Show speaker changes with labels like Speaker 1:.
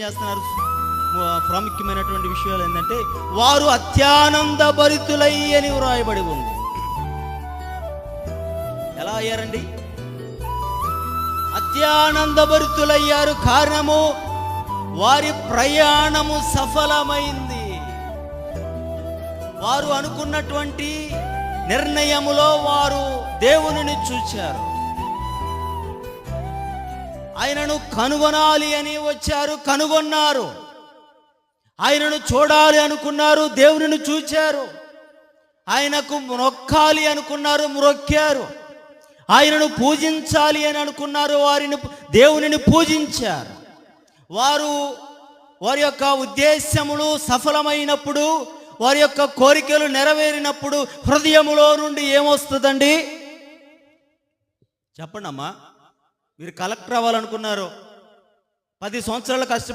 Speaker 1: చేస్తున్నారు. ప్రాముఖ్యమైనటువంటి విషయాలు ఏంటంటే వారు అత్యానంద భరితులై అని వ్రాయబడి ఉంది. ఎలా అయ్యారండి? అత్యానంద భరితులయ్యారు కారణము వారి ప్రయాణము సఫలమైంది. వారు అనుకున్నటువంటి నిర్ణయములో వారు దేవునిని చూచారు. ఆయనను కనుగొనాలి అని వచ్చారు కనుగొన్నారు. ఆయనను చూడాలి అనుకున్నారు దేవునిని చూచారు. ఆయనకు మొక్కాలి అనుకున్నారు మొక్కారు. ఆయనను పూజించాలి అని అనుకున్నారు వారిని దేవునిని పూజించారు. వారు వారి యొక్క ఉద్దేశములు సఫలమైనప్పుడు వారి యొక్క కోరికలు నెరవేరినప్పుడు హృదయములో నుండి ఏమొస్తుందండి? చెప్పండమ్మా. మీరు కలెక్టర్ అవ్వాలనుకున్నారు. పది సంవత్సరాలు కష్టపడి